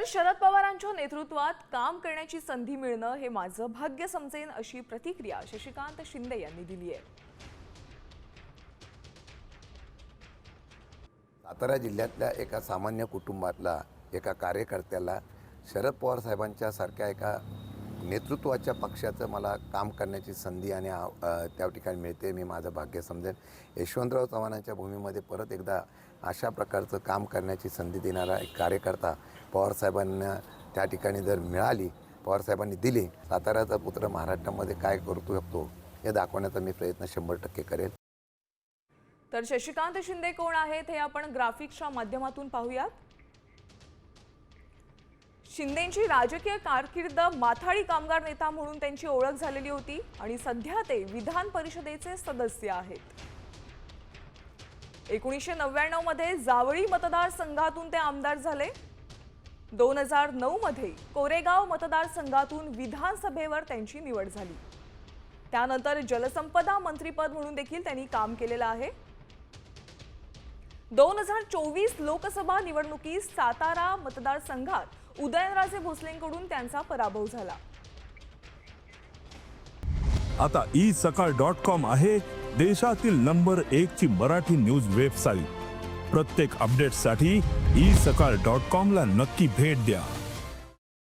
तर शरद पवारांच्या नेतृत्वात काम करण्याची संधी मिळणं हे माझं भाग्य समजेन अशी प्रतिक्रिया शशिकांत शिंदे यांनी दिली आहे. सातारा जिल्ह्यातल्या एका सामान्य कुटुंबातला एका कार्यकर्त्याला शरद पवार साहेबांच्या सारख्या एका नेतृत्वाच्या पक्षाचं मला काम करण्याची संधी आणि त्या ठिकाणी मिळते मी माझं भाग्य समजेन. यशवंतराव चव्हाणांच्या भूमीमध्ये परत एकदा अशा प्रकारचं काम करण्याची संधी देणारा एक कार्यकर्ता पवारसाहेबांना त्या ठिकाणी जर मिळाली पवारसाहेबांनी दिली साताऱ्याचा पुत्र महाराष्ट्रामध्ये काय करू शकतो हे दाखवण्याचा मी प्रयत्न शंभर टक्के करेल. तर शशिकांत शिंदे कोण आहेत हे आपण ग्राफिक्सच्या माध्यमातून पाहूयात. शिंदेची राजकीय कारकीर्द माथाडी कामगार नेता म्हणून त्यांची ओळख झालेली होती आणि सध्या ते विधान परिषदेचे सदस्य आहेत. एकोणीसशे नव्याण्णवमध्ये जावळी मतदारसंघातून ते आमदार झाले. दोन हजार नऊ मध्ये कोरेगाव मतदारसंघातून विधानसभेवर त्यांची निवड झाली. त्यानंतर जलसंपदा मंत्रीपद म्हणून देखील त्यांनी काम केलेलं आहे. दोन हजार चोवीस लोकसभा निवडणुकीत सातारा मतदारसंघात उदयनराजे भोसलेंकडून त्यांचा पराभव झाला. आता ई सकाळ डॉट कॉम आहे देशातील नंबर एक ची मराठी न्यूज वेबसाईट. प्रत्येक अपडेटसाठी ई सकाळ डॉट कॉम ला नक्की भेट द्या.